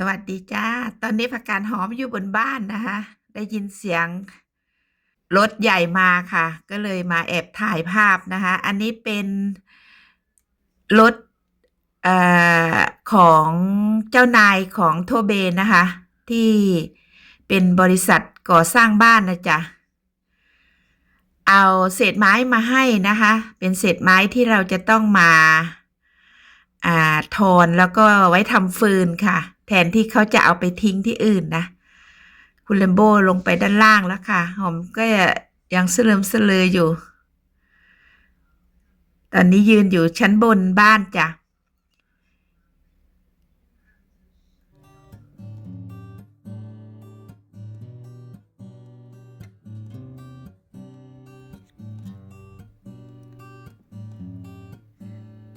สวัสดีจ้า ตอนนี้ผักกาดหอมอยู่บนบ้านนะคะ ได้ยินเสียงรถใหญ่มาค่ะ ก็เลยมาแอบถ่ายภาพนะคะ อันนี้เป็นรถเอ่อของเจ้านายของโทเบนนะคะ ที่เป็นบริษัทก่อสร้างบ้านนะจ๊ะ เอาเศษไม้มาให้นะคะ เป็นเศษไม้ที่เราจะต้องมาอ่าทอนแล้วก็ไว้ทำฟืนค่ะ แทนที่เขาจะเอาไปทิ้งที่อื่นนะ คุณเลมโบลงไปด้านล่างแล้วค่ะ หอมก็ยังสลืมสลืออยู่ ตอนนี้ยืนอยู่ชั้นบนบ้านจ้ะ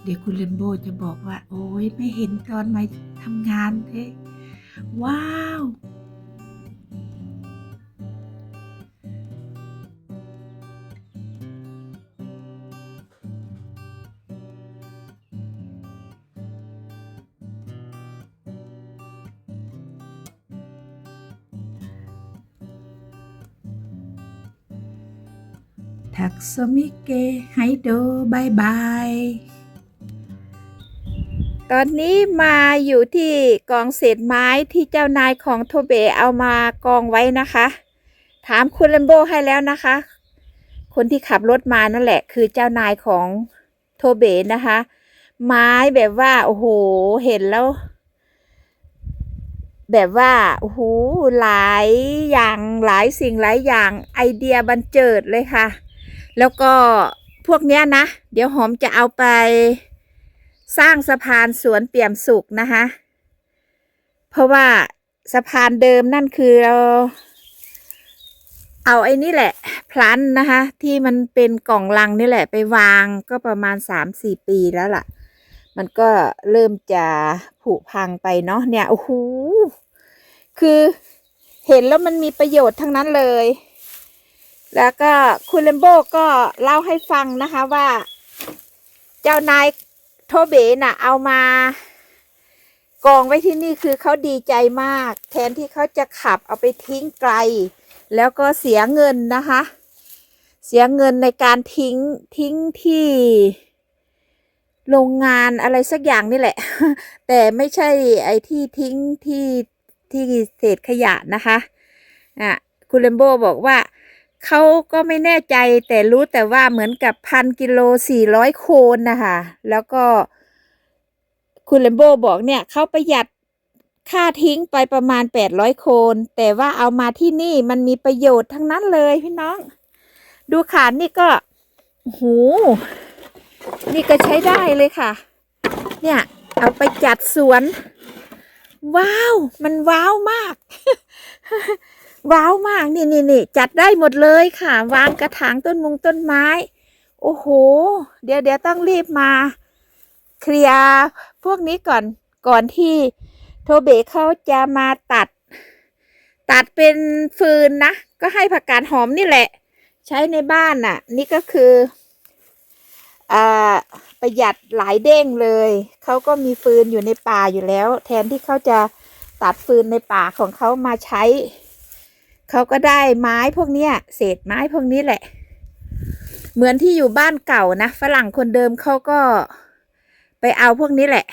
เดี๋ยวคุณเลมโบจะบอกว่า โอ้ยไม่เห็นตอนมา ทำงานเท่ว้าวทั ตอนนี้มาอยู่ที่กองเศษไม้ที่เจ้านายของโทเบเอามากองไว้นะคะ ถามคุณเลมโบให้แล้วนะคะ คนที่ขับรถมานั่นแหละ คือเจ้านายของโทเบนะคะ ไม้แบบว่า โอ้โห เห็นแล้ว แบบว่าโอ้โหหลายอย่างหลายสิ่งหลายอย่างไอเดียบันเจิดเลยค่ะ แล้วก็พวกเนี้ยนะ เดี๋ยวหอมจะเอาไป สร้างสะพานสวนเปี่ยมสุขนะคะ เพราะว่าสะพานเดิมนั่นคือเรา เอาไอ้นี่แหละ พลันนะคะ ที่มันเป็นกล่องลังนี่แหละไปวางก็ประมาณสามสี่ปีแล้วล่ะ มันก็เริ่มจะผุพังไปเนาะเนี่ยโอ้โหคือเห็นแล้วมันมีประโยชน์ทั้งนั้นเลย แล้วก็คุณเลมโบก็เล่าให้ฟังนะคะว่า เจ้านาย โทเบน่ะ เอามากองไว้ที่นี่คือเขาดีใจมาก แทนที่เขาจะขับเอาไปทิ้งไกล แล้วก็เสียเงินนะคะ เสียเงินในการทิ้งทิ้งที่ โรงงานอะไรสักอย่างนี่แหละ แต่ไม่ใช่ไอ้ที่ทิ้งที่ที่เศษขยะนะคะอะคุณเลมโบบอกว่า เขาก็ไม่แน่ใจแต่รู้แต่ว่าเหมือนกับพันกิโลสี่ร้อยโคนนะคะแล้วก็คุณเลมโบบอกเนี่ยเขาประหยัดค่าทิ้งไปประมาณแปดร้อยโคน แต่ว่าเอามาที่นี่มันมีประโยชน์ทั้งนั้นเลยพี่น้อง ดูขานนี่ก็โอ้โหนี่ก็ใช้ได้เลยค่ะ เนี่ย เอาไปจัดสวน ว้าว มันว้าวมาก ว้าวมากนี่นี่นี่จัดได้หมดเลยค่ะ วางกระถางต้นมุงต้นไม้ โอ้โห เดี๋ยวเดี๋ยวต้องรีบมา เคลียร์พวกนี้ก่อนก่อนที่โทเบเขาจะมาตัด ตัดเป็นฟืนนะ ก็ให้ผักกาดหอมนี่แหละ ใช้ในบ้านน่ะ นี่ก็คืออประหยัดหลายเด้งเลย เขาก็มีฟืนอยู่ในป่าอยู่แล้ว แทนที่เขาจะตัดฟืนในป่าของเขามาใช้ เขาก็ได้ไม้พวกเนี้ยเศษไม้พวกนี้แหละ เหมือนที่อยู่บ้านเก่านะฝรั่งคนเดิมเขาก็ไปเอาพวกนี้แหละ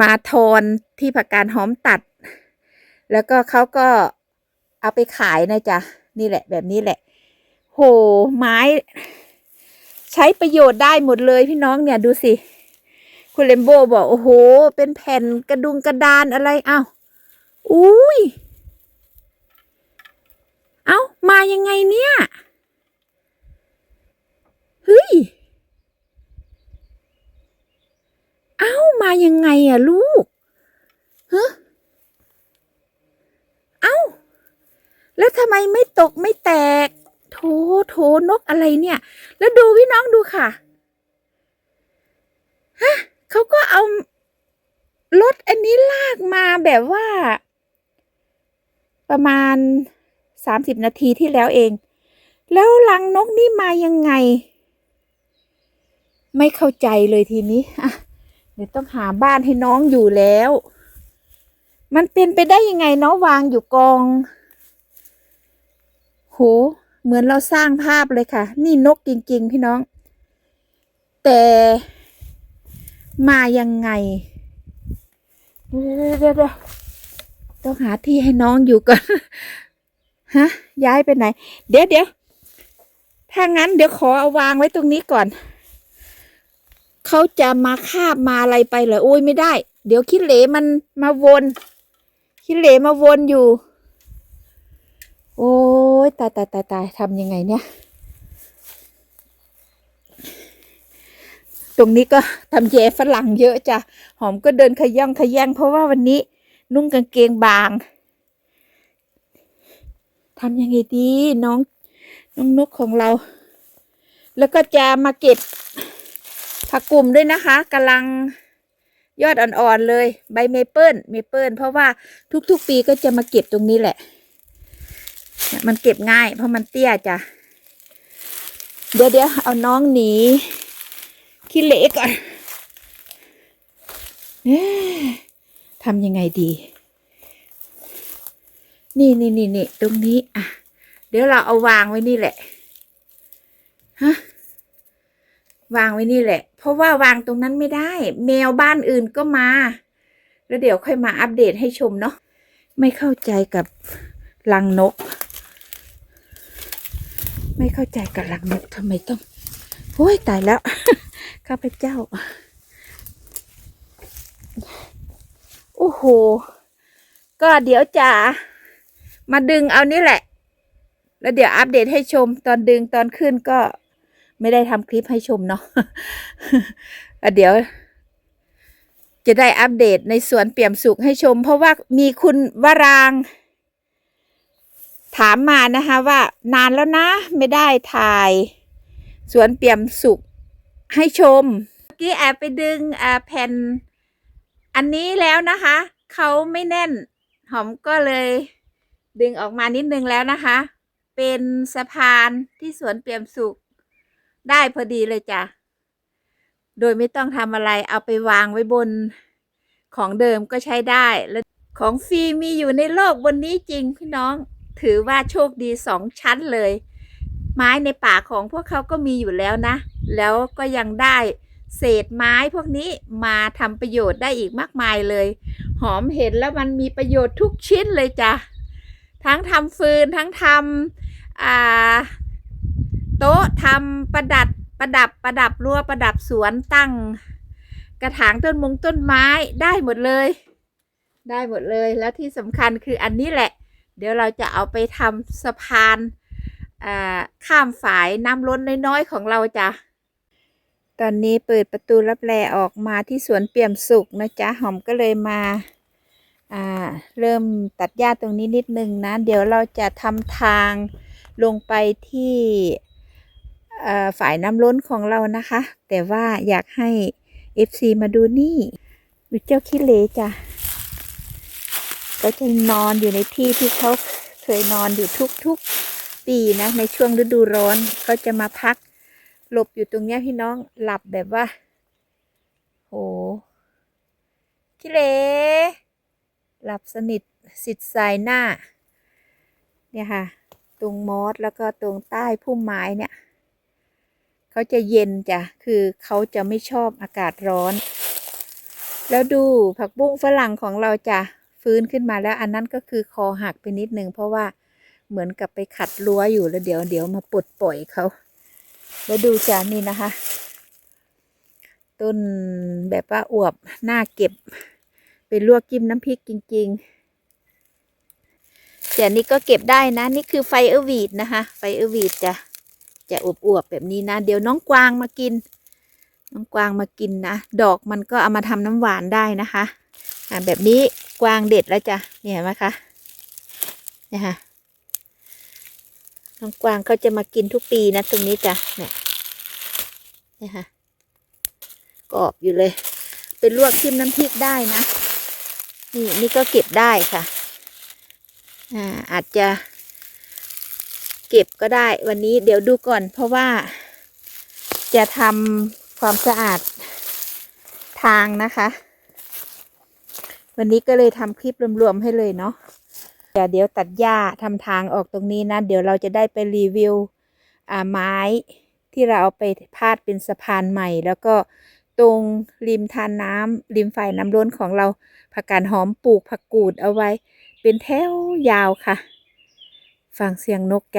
มาทอนที่ผักกาดหอมตัด แล้วก็เขาก็เอาไปขายนะจ๊ะนี่แหละ แบบนี้แหละ โหไม้ ใช้ประโยชน์ได้หมดเลยพี่น้องเนี่ยดูสิ คุณเลมโบบอก โอ้โห เป็นแผ่นกระดุงกระดานอะไรอ้าวอุ้ย เอ้า มายังไงเนี่ย เฮ้ย เอ้า มายังไงอะลูกฮะเอ้า แล้วทำไมไม่ตกไม่แตก โถ โถ นกอะไรเนี่ย แล้วดูพี่น้องดูค่ะ ฮะ เขาก็เอารถอันนี้ลากมาแบบว่า ประมาณ สามสิบนาทีที่แล้วเอง แล้วลังนกนี่มายังไง ไม่เข้าใจเลยทีนี้อะเดี๋ยวต้องหาบ้านให้น้องอยู่แล้ว มันเป็นไปได้ยังไงเนาะวางอยู่กอง โห เหมือนเราสร้างภาพเลยค่ะ นี่นกจริง ๆ พี่น้อง แต่มายังไงเดี๋ยวต้องหาที่ให้น้องอยู่ก่อน ฮะ ย้ายไปไหน เดี๋ยวเดี๋ยวถ้างั้นเดี๋ยวขอเอาวางไว้ตรงนี้ก่อน เขาจะมาคาบมาอะไรไปเหรอโอ้ยไม่ได้ เดี๋ยวขี้เหร่มันมาวนขี้เหร่มาวนอยู่ โอ้ยตายตายตายตายทำยังไงเนี่ย ตรงนี้ก็ทำแย่ฝรั่งเยอะจ้ะ หอมก็เดินขย่องขย่งเพราะว่าวันนี้นุ่งกางเกงบาง ทำยังไงดีน้องน้องนกของเรา แล้วก็จะมาเก็บผักกลุ่มด้วยนะคะกำลังยอดอ่อนๆเลย ใบเมเปิลเมเปิลเพราะว่าทุกๆปีก็จะมาเก็บตรงนี้แหละ มันเก็บง่ายเพราะมันเตี้ยจ้ะเดี๋ยวเดี๋ยวเอาน้องหนีขี้เล็กก่อนทำยังไงดี นี่นี่นี่นี่ตรงนี้ อะ เดี๋ยวเราเอาวางไว้นี่แหละ ฮะ วางไว้นี่แหละ เพราะว่าวางตรงนั้นไม่ได้ แมวบ้านอื่นก็มา แล้วเดี๋ยวค่อยมาอัปเดตให้ชมเนาะ ไม่เข้าใจกับรังนก ไม่เข้าใจกับรังนกทำไมต้องโอ้ยตายแล้ว ข้าพเจ้า โอ้โห ก็เดี๋ยวจะ มาดึงเอานี่แหละ แล้วเดี๋ยวอัปเดตให้ชม ตอนดึงตอนขึ้นก็ไม่ได้ทำคลิปให้ชมเนาะะเดี๋ยว จะได้อัปเดตในสวนเปี่ยมสุขให้ชม เพราะว่ามีคุณวราง ถามมานะคะว่า นานแล้วนะ ไม่ได้ถ่าย สวนเปี่ยมสุขให้ชมเมื่อกี้แอบไปดึงอ่าแผ่น อันนี้แล้วนะคะ เขาไม่แน่น หอมก็เลย ดึงออกมานิดนึงแล้วนะคะ เป็นสะพานที่สวนเปี่ยมสุข ได้พอดีเลยจ้ะ โดยไม่ต้องทำอะไรเอาไปวางไว้บนของเดิมก็ใช้ได้ และของฟรีมีอยู่ในโลกบนนี้จริงพี่น้อง ถือว่าโชคดีสองชั้นเลย ไม้ในป่าของพวกเขาก็มีอยู่แล้วนะ แล้วก็ยังได้เศษไม้พวกนี้มาทำประโยชน์ได้อีกมากมายเลย หอมเห็นแล้วมันมีประโยชน์ทุกชิ้นเลยจ้ะ ทั้งทำฟืนทั้งทำโต๊ะทำประดับประดับประดับรั้วประดับสวนตั้ง กระถางต้นมงต้นไม้ได้หมดเลย ได้หมดเลยแล้วที่สำคัญคืออันนี้แหละ เดี๋ยวเราจะเอาไปทำสะพานข้ามฝายน้ำล้นน้อยๆของเราจ้ะตอนนี้เปิดประตูรับแลออกมาที่สวนเปี่ยมสุขนะจ๊ะหอมก็เลยมา อ่าเริ่มตัดหญ้าตรงนี้นิดนึงนะ เดี๋ยวเราจะทำทางลงไปที่ฝ่ายน้ำล้นของเรานะคะ แต่ว่าอยากให้ FC มาดูนี่ดูเจ้าขี้เลจ้ะก็จะนอนอยู่ในที่ที่เขาเคยนอนอยู่ทุกๆปีนะ ในช่วงฤดูร้อนเขาจะมาพักหลบอยู่ตรงนี้พี่น้องหลับแบบว่า โหขี้เล หลับสนิทสิทธิ์สายหน้า เนี่ยค่ะ ตรงมอสแล้วก็ตรงใต้พุ่มไม้เนี่ย เขาจะเย็นจ้ะ คือเขาจะไม่ชอบอากาศร้อน แล้วดูผักบุ้งฝรั่งของเราจ้ะฟื้นขึ้นมาแล้วอันนั้นก็คือคอหักไปนิดนึงเพราะว่าเหมือนกับไปขัดรั้วอยู่แล้วเดี๋ยวเดี๋ยวมาปลดปล่อยเขา แล้วดูจ้ะนี่นะคะ ต้นแบบว่าอวบหน่าเก็บ ลวกจิ้มน้ำพริกจริง ๆ แต่นี่ก็เก็บได้นะ นี่คือไฟเออร์วีดนะคะ ไฟเออร์วีดจะจะอวบๆแบบนี้นะ เดี๋ยวน้องกวางมากิน น้องกวางมากินนะ ดอกมันก็เอามาทำน้ำหวานได้นะคะอ่าแบบนี้กวางเด็ดแล้วจ้ะเนี่ยเห็นไหมคะเนี่ยค่ะน้องกวางเขาจะมากินทุกปีนะตรงนี้จ้ะเนี่ยเนี่ยค่ะกรอบอยู่เลย เป็นลวกจิ้มน้ำพริกได้นะ นี่นี่ก็เก็บได้ค่ะ อ่าอาจจะเก็บก็ได้วันนี้เดี๋ยวดูก่อน เพราะว่าจะทำความสะอาดทางนะคะ วันนี้ก็เลยทำคลิปรวมๆให้เลยเนาะเดี๋ยวเดี๋ยวตัดหญ้าทำทางออกตรงนี้นะ เดี๋ยวเราจะได้ไปรีวิวอ่าไม้ที่เราเอาไปพาดเป็นสะพานใหม่ แล้วก็ ตรงริมทานน้ำริมฝ่ายน้ำล้นของเราผักกาดหอมปลูกผักกูดเอาไว้ เป็นแถวยาวค่ะ ฟังเสียงนกแก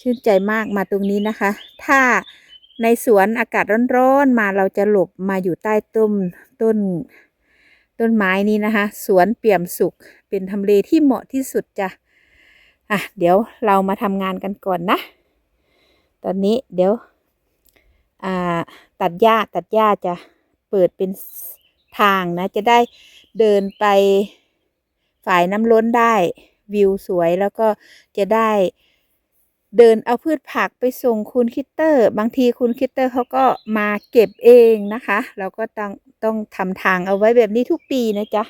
ชื่นใจมากมาตรงนี้นะคะ ถ้าในสวนอากาศร้อนๆมาเราจะหลบมาอยู่ใต้ต้นต้น ต้นไม้นี้นะคะ สวนเปี่ยมสุข เป็นทำเลที่เหมาะที่สุดจ้ะอะเดี๋ยวเรามาทำงานกันก่อนนะ ตอนนี้เดี๋ยว ตัดหญ้าตัดหญ้าจะเปิดเป็นทางนะ จะได้เดินไปฝ่ายน้ำล้นได้วิวสวยแล้วก็จะได้เดินเอาพืชผักไปส่งคุณคิตเตอร์ บางทีคุณคิตเตอร์เขาก็มาเก็บเองนะคะ เราก็ต้องต้องทำทางเอาไว้แบบนี้ทุกปีนะจ๊ะ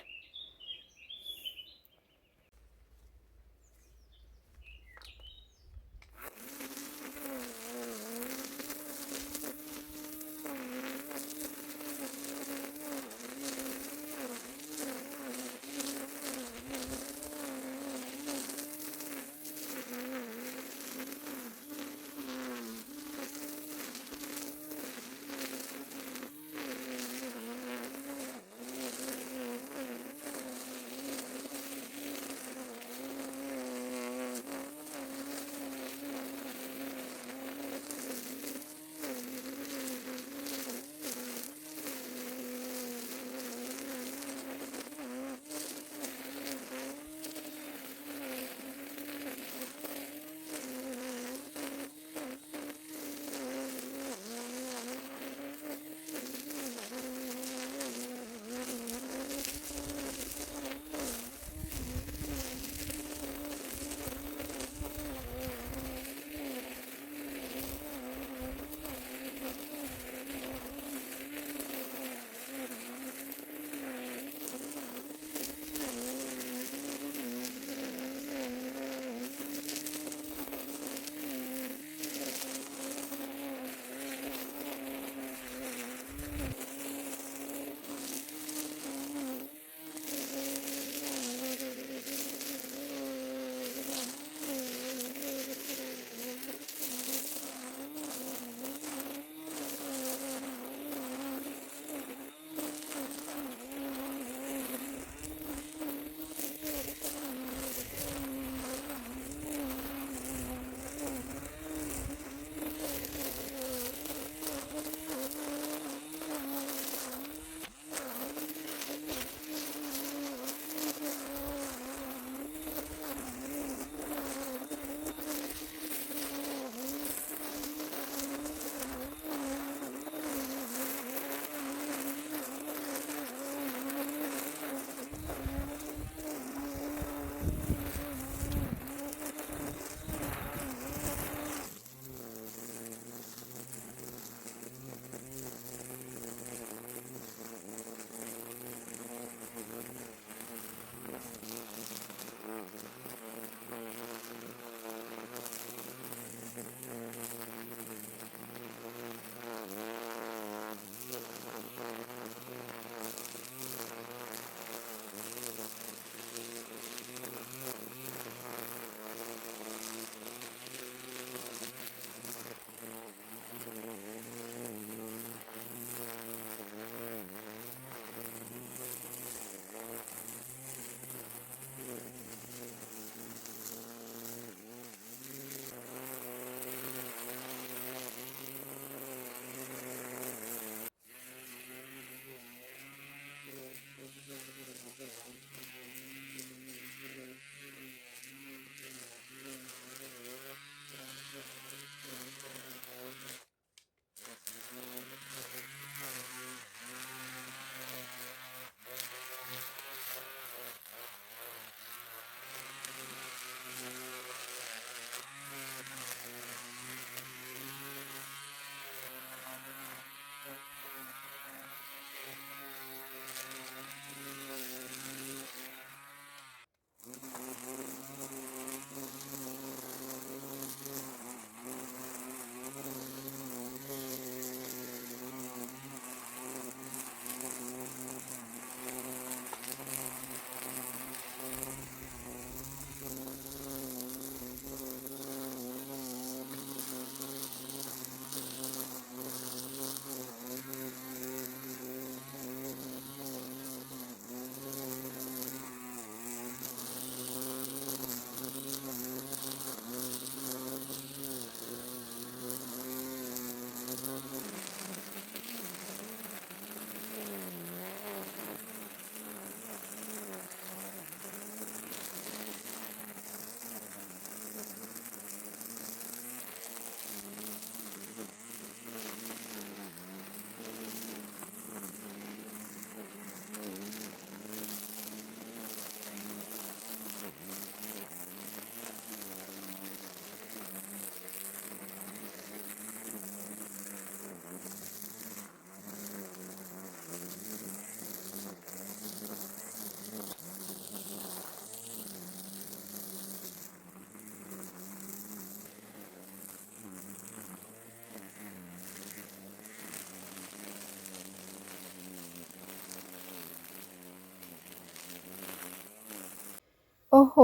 โอ้โห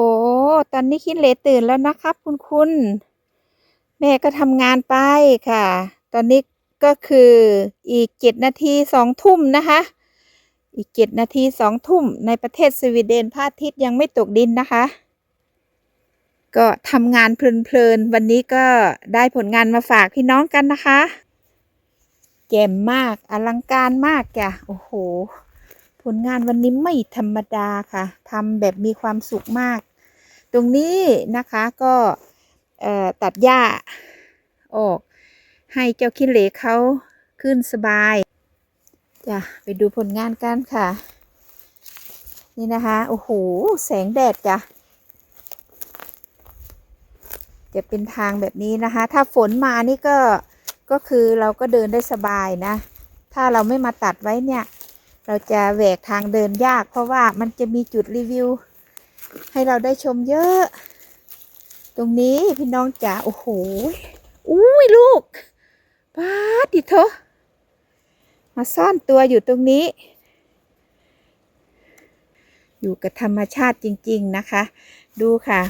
ตอนนี้คิดเลตื่นแล้วนะครับ คุณคุณ แม่ก็ทำงานไปค่ะ ตอนนี้ก็คืออีกเจ็ดนาทีสองทุ่มนะคะ อีกเจ็ดนาทีสองทุ่มในประเทศสวีเดนพระอาทิตย์ยังไม่ตกดินนะคะ ก็ทำงานเพลินๆ วันนี้ก็ได้ผลงานมาฝากพี่น้องกันนะคะแจ่มมากอลังการมากจ้ะโอ้โห ผลงานวันนี้ไม่ธรรมดาค่ะทำแบบมีความสุขมาก ตรงนี้นะคะก็ตัดหญ้าออก ให้เจ้าขี้เหล็กเขาขึ้นสบายจ้ะไปดูผลงานกันค่ะ นี่นะคะ โอ้โห แสงแดดจ้ะจะเป็นทางแบบนี้นะคะ ถ้าฝนมานี่ก็ก็คือเราก็เดินได้สบายนะ ถ้าเราไม่มาตัดไว้เนี่ย เราจะแหวกทางเดินยาก เพราะว่ามันจะมีจุดรีวิว ให้เราได้ชมเยอะ ตรงนี้พี่น้องจ๋าโอ้โหอุ้ยลูกป้าดิเถอะมาซ่อนตัวอยู่ตรงนี้ อยู่กับธรรมชาติจริง ๆนะคะ ดูค่ะ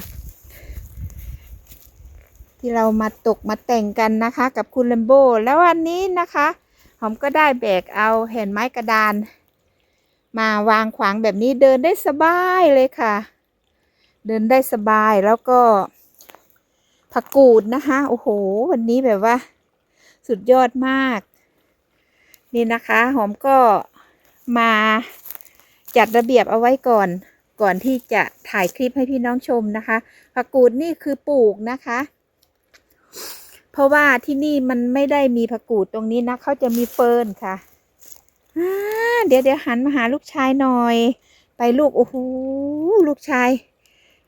ที่เรามาตกมาแต่งกันนะคะ กับคุณเลมโบ แล้ววันนี้นะคะ หอมก็ได้แบกเอาแผ่นไม้กระดาน มาวางขวางแบบนี้เดินได้สบายเลยค่ะ เดินได้สบายแล้วก็ผักกูดนะคะโอ้โห วันนี้แบบว่า สุดยอดมาก นี่นะคะ หอมก็มาจัดระเบียบเอาไว้ก่อน ก่อนที่จะถ่ายคลิปให้พี่น้องชมนะคะ ผักกูดนี่คือปลูกนะคะ เพราะว่าที่นี่มันไม่ได้มีผักกูดตรงนี้นะเขาจะมีเฟิร์นค่ะ เดี๋ยวเดี๋ยวหันมาหาลูกชายหน่อย ไปลูก โอ้โห ลูกชาย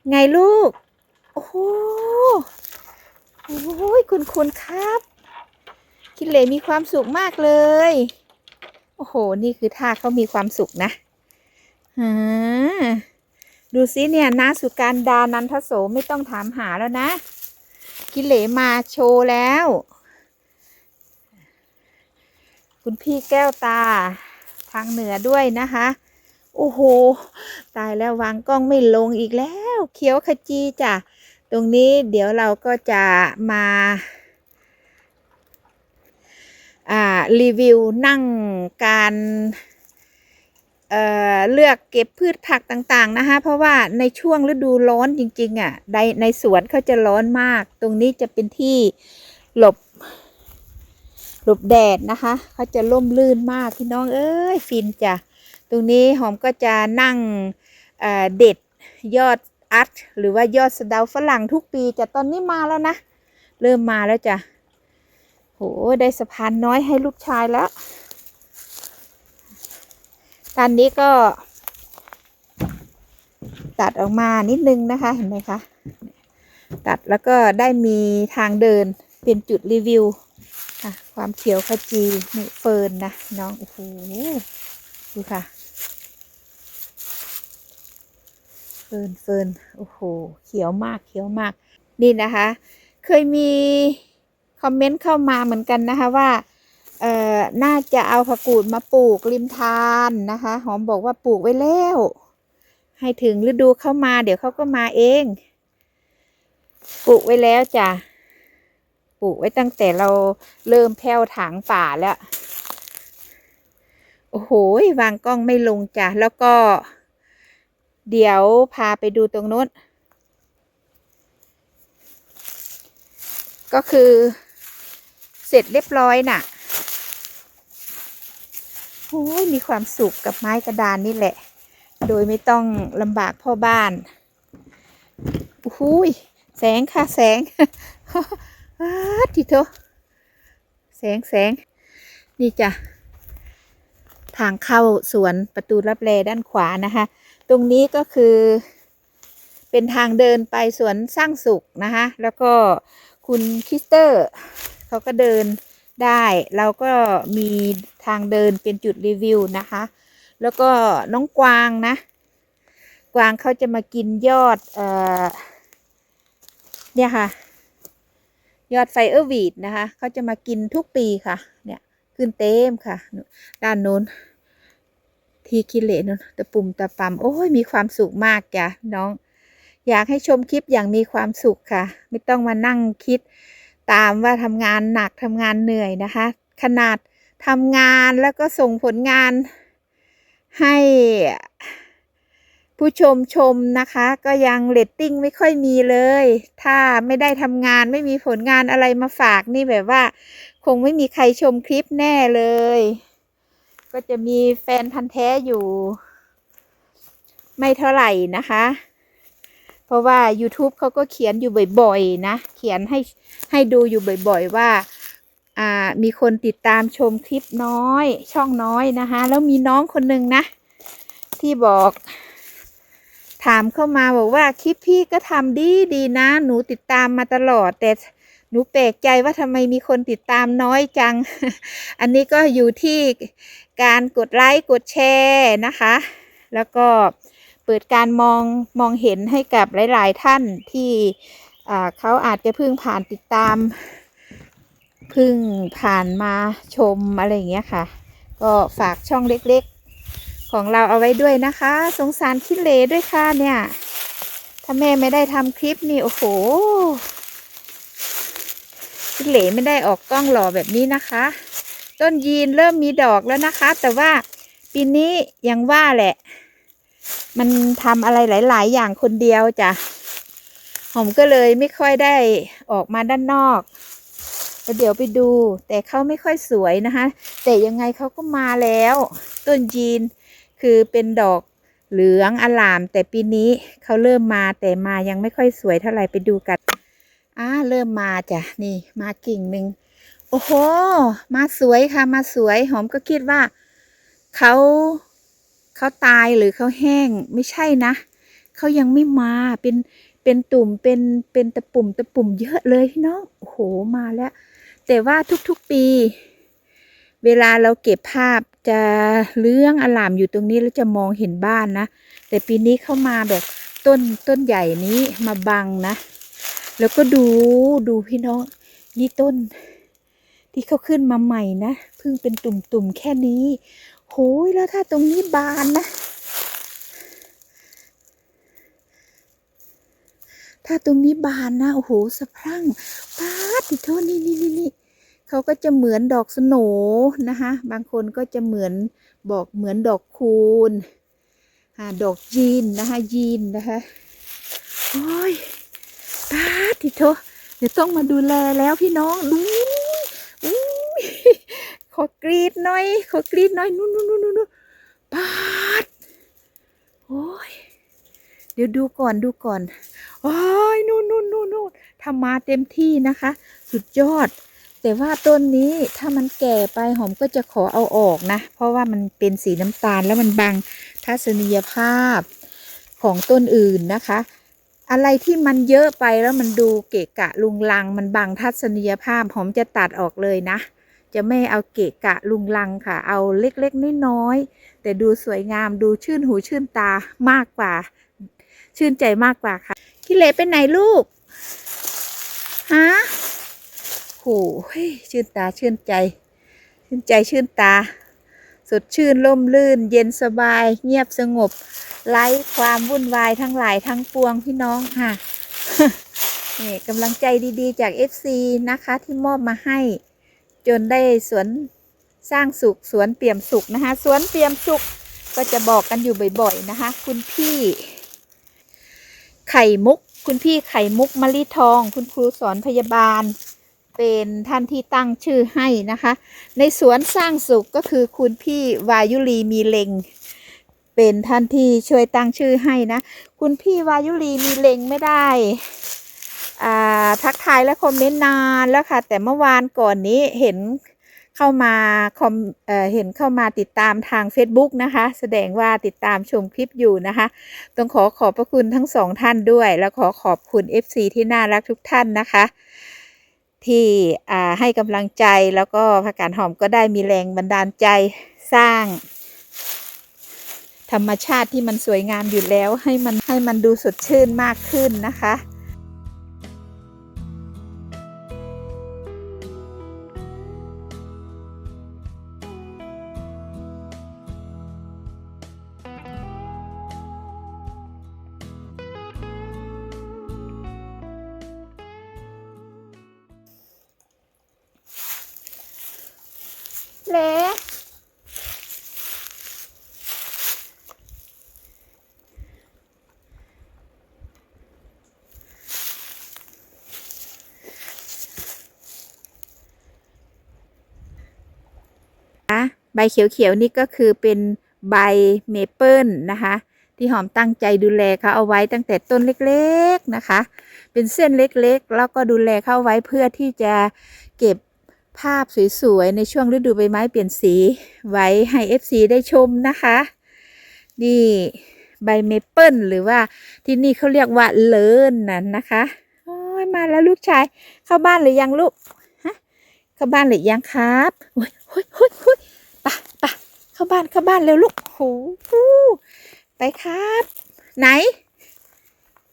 ไงลูก โอ้โห โอ้ยคุณคุณครับคิดเลยมีความสุขมากเลย โอ้โห นี่คือท่าเขามีความสุขนะฮะดูสิเนี่ยนาสุการดานันทโสไม่ต้องถามหาแล้วนะ กิเลมาโชว์แล้ว คุณพี่แก้วตาทางเหนือด้วยนะคะ โอ้โห ตายแล้ววางกล้องไม่ลงอีกแล้ว เขียวขจีจ้ะ ตรงนี้เดี๋ยวเราก็จะมาอ่ารีวิวนั่งการเอ่อเลือกเก็บพืชผักต่างๆนะคะ เพราะว่าในช่วงฤดูร้อนจริง ๆอะในในสวนเขาจะร้อนมาก ตรงนี้จะเป็นที่หลบ หลบแดดนะคะเขาจะร่มรื่นมากพี่น้องเอ้ยฟินจ้ะตรงนี้หอมก็จะนั่งเเด็ดยอดอัดหรือว่ายอดสะเดาฝรั่งทุกปีจะตอนนี้มาแล้วนะ เริ่มมาแล้วจ้ะโหได้สะพานน้อยให้ลูกชายแล้วตอนนี้ก็ ตัดออกมานิดนึงนะคะเห็นไหมคะ ตัดแล้วก็ได้มีทางเดินเป็นจุดรีวิว ความเขียวขจีนี่เฟิร์นนะน้องโอ้โหดูค่ะ เฟิร์นเฟิร์นโอ้โห เขียวมากเขียวมาก นี่นะคะ เคยมีคอมเมนต์เข้ามาเหมือนกันนะคะว่าเอ่อน่าจะเอาผักกูดมาปลูกริมทานนะคะ หอมบอกว่าปลูกไว้แล้ว ให้ถึงฤดูเข้ามา เดี๋ยวเขาก็มาเอง ปลูกไว้แล้วจ้ะ ลูกไว้ตั้งแต่เราเริ่มแผ่วถางป่าแล้ว โอ้โหวางกล้องไม่ลงจ้ะ แล้วก็ เดี๋ยวพาไปดูตรงนู้น ก็คือ เสร็จเรียบร้อยน่ะโอ้ยมีความสุขกับไม้กระดานนี่แหละ โดยไม่ต้องลำบากพ่อบ้านโอ้ยแสงค่ะแสง อาทิโตแสงแสงนี่จ้ะทางเข้าสวนประตูรับแลด้านขวานะคะ ตรงนี้ก็คือ เป็นทางเดินไปสวนสร้างสุขนะคะแล้วก็คุณคิสเตอร์เขาก็เดินได้เราก็มีทางเดินเป็นจุดรีวิวนะคะ แล้วก็น้องกวางนะ กวางเขาจะมากินยอดเอ่อเนี่ยค่ะ ยอดไฟเออร์วีดนะคะเขาจะมากินทุกปีค่ะ เนี่ยขึ้นเต็มค่ะ ด้านโน้น ทีคิเลนนตะปุ่มตะปำโอ้ยมีความสุขมากจ้ะน้อง อยากให้ชมคลิปอย่างมีความสุขค่ะ ไม่ต้องมานั่งคิด ตามว่าทำงานหนักทำงานเหนื่อยนะคะ ขนาดทำงานแล้วก็ส่งผลงานให้ ผู้ชมชมนะคะ ก็ยังเรตติ้งไม่ค่อยมีเลย ถ้าไม่ได้ทำงานไม่มีผลงานอะไรมาฝากนี่แบบว่า คงไม่มีใครชมคลิปแน่เลย ก็จะมีแฟนพันธ์แท้อยู่ ไม่เท่าไหร่นะคะ เพราะว่า YouTube เขาก็เขียนอยู่บ่อยๆ นะ เขียนให้ให้ดูอยู่บ่อยๆ ว่าอ่ามีคนติดตามชมคลิปน้อย ช่องน้อยนะคะ แล้วมีน้องคนหนึ่งนะ ที่บอก ถามเข้ามาบอกว่าคลิปพี่ก็ทำดีดีนะ หนูติดตามมาตลอด แต่หนูแปลกใจว่าทำไมมีคนติดตามน้อยจัง อันนี้ก็อยู่ที่การกดไลค์กดแชร์นะคะ แล้วก็เปิดการมองมองเห็นให้กับหลาย ๆ ท่านที่เขาอาจจะเพิ่งผ่านติดตามเพิ่งผ่านมาชมอะไรอย่างเงี้ยค่ะ ก็ฝากช่องเล็ก ของเราเอาไว้ด้วยนะคะ สงสารคิเลด้วยค่ะเนี่ย ถ้าแม่ไม่ได้ทำคลิปนี่โอ้โหคิเลไม่ได้ออกกล้องหล่อแบบนี้นะคะ ต้นยีนเริ่มมีดอกแล้วนะคะ แต่ว่าปีนี้ยังว่าแหละ มันทำอะไรหลาย ๆ อย่างคนเดียวจ้ะหอมก็เลยไม่ค่อยได้ออกมาด้านนอกแล้วเดี๋ยวไปดู แต่เขาไม่ค่อยสวยนะคะ แต่ยังไงเขาก็มาแล้ว ต้นยีน คือเป็นดอกเหลืองอลาม แต่ปีนี้เขาเริ่มมาแต่มายังไม่ค่อยสวยเท่าไหร่ไปดูกันอ่าเริ่มมาจ้ะนี่มากิ่งหนึ่งโอ้โห มาสวยค่ะ มาสวย หอมก็คิดว่าเขาเขาตายหรือเขาแห้งไม่ใช่นะเขายังไม่มาเป็นเป็นตุ่มเป็นเป็นตะปุ่มตะปุ่มเยอะเลยพี่น้องโอ้โหมาแล้ว แต่ว่าทุกๆปี เวลาเราเก็บภาพจะเรื่องอลามอยู่ตรงนี้แล้วจะมองเห็นบ้านนะ แต่ปีนี้เข้ามาแบบต้นต้นใหญ่นี้มาบังนะ แล้วก็ดูดูพี่น้องนี่ต้น ที่เขาขึ้นมาใหม่นะเพิ่งเป็นตุ่มๆแค่นี้โหยแล้วถ้าตรงนี้บานนะ ถ้าตรงนี้บานนะโอ้โหสะพรั่งป้าดติโทษนี่นี่นี่นี่ เขาก็จะเหมือนดอกสโหนนะคะ บางคนก็จะเหมือนบอกเหมือนดอกคูณดอกยีนนะคะยีนนะคะโอ้ยปาดติโทเดี๋ยวต้องมาดูแลแล้วพี่น้องดูขอกรีดหน่อย ขอกรีดหน่อยนู่นนู่นนู่นนู่นปาดโอ้ยเดี๋ยวดูก่อนดูก่อนโอ้ยนู่นนู่นนู่นนู่นทำมาเต็มที่นะคะ สุดยอด แต่ว่าต้นนี้ถ้ามันแก่ไปหอมก็จะขอเอาออกนะ เพราะว่ามันเป็นสีน้ำตาลแล้วมันบังทัศนียภาพของต้นอื่นนะคะ อะไรที่มันเยอะไปแล้วมันดูเกะกะลุงลัง มันบังทัศนียภาพหอมจะตัดออกเลยนะ จะไม่เอาเกะกะลุงลังค่ะ เอาเล็กๆน้อยๆแต่ดูสวยงามดูชื่นหูชื่นตามากกว่า ชื่นใจมากกว่าค่ะคิเลไปไหนลูกฮะ โหชื่นตาชื่นใจ ชื่นใจชื่นตา สดชื่นล่มลื่น เย็นสบาย เงียบสงบไร้ความวุ่นวายทั้งหลายทั้งปวงพี่น้องค่ะนี่กำลังใจดีๆ จาก FC นะคะ ที่มอบมาให้ จนได้สวนสร้างสุขสวนเปี่ยมสุขนะคะ สวนเปี่ยมสุขก็จะบอกกันอยู่บ่อยๆนะคะ คุณพี่ ไข่มุก คุณพี่ไข่มุกมะลิทอง คุณครูสอนพยาบาล เป็นท่านที่ตั้งชื่อให้นะคะ ในสวนสร้างสุขก็คือคุณพี่วายุรีมีเลงเป็นท่านที่ช่วยตั้งชื่อให้นะ คุณพี่วายุรีมีเลงไม่ได้อ่าทักทายและคอมเมนต์นานแล้วค่ะ แต่เมื่อวานก่อนนี้เห็นเข้ามาคอมเออเห็นเข้ามาติดตามทาง Facebook นะคะ แสดงว่าติดตามชมคลิปอยู่นะคะ ต้องขอขอบพระคุณทั้งสองท่านด้วย แล้วขอขอบคุณ FC ที่น่ารักทุกท่านนะคะ ที่ให้กำลังใจแล้วก็พักการหอมก็ได้มีแรงบันดาลใจสร้าง ธรรมชาติที่มันสวยงามอยู่แล้วให้มันให้มันดูสดชื่นมากขึ้นนะคะ ใบเขียวๆนี่ก็คือเป็นใบเมเปิลนะคะ ที่หอมตั้งใจดูแลเขาเอาไว้ตั้งแต่ต้นเล็กๆนะคะ เป็นเส้นเล็กๆ แล้วก็ดูแลเข้าไว้เพื่อที่จะเก็บภาพสวยๆ ในช่วงฤดูใบไม้เปลี่ยนสีไว้ให้ FC ได้ชมนะคะ นี่ใบเมเปิลหรือว่าที่นี่เขาเรียกว่าเลินนั่นนะคะโอ้ยมาแล้วลูกชาย เข้าบ้านหรือยังลูกฮะเข้าบ้านหรือยังครับโอ้ยโอ้ยโอ้ยอย ปะปะเข้าบ้านเข้าบ้านเร็วลูกโอ้โหไปครับ ไหน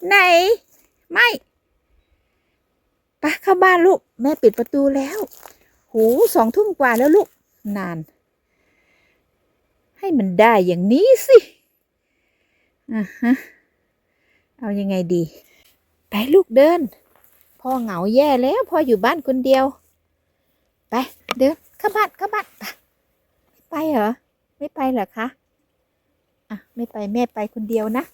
ไหน ไม่ปะเข้าบ้านลูก แม่ปิดประตูแล้ว หูสองทุ่มกว่าแล้วลูก นาน ให้มันได้อย่างนี้สิอะฮะเอายังไงดี ไปลูกเดิน พ่อเหงาแย่แล้ว พ่ออยู่บ้านคนเดียว ไป เดินเข้าบ้านเข้าบ้านไป ไปเหรอ ไม่ไปเหรอคะ อะ ไม่ไปแม่ไปคนเดียวนะ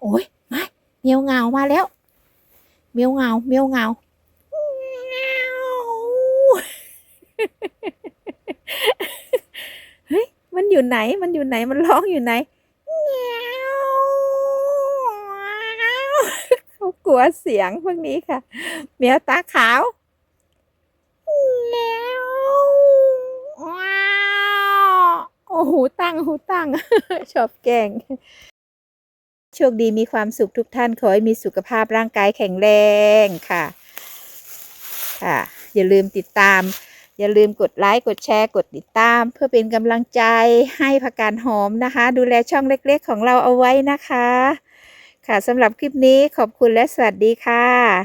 โอ้ยม่เมียวเงามาแล้ว เมียวเงาเมียวเงาเฮ้ย มันอยู่ไหน มันอยู่ไหน มันร้องอยู่ไหนเขา กลัวเสียงพวกนี้ค่ะเมียวตาขาวโอ้หูตั้งหูตั้ง ชอบแกงโชคดีมีความสุขทุกท่าน ขอให้มีสุขภาพร่างกายแข็งแรงค่ะ ค่ะ อย่าลืมติดตาม อย่าลืมกดไลค์ กดแชร์ กดติดตาม เพื่อเป็นกำลังใจให้ผักกาดหอมนะคะ ดูแลช่องเล็กๆของเราเอาไว้นะคะ ค่ะสำหรับคลิปนี้ขอบคุณและสวัสดีค่ะ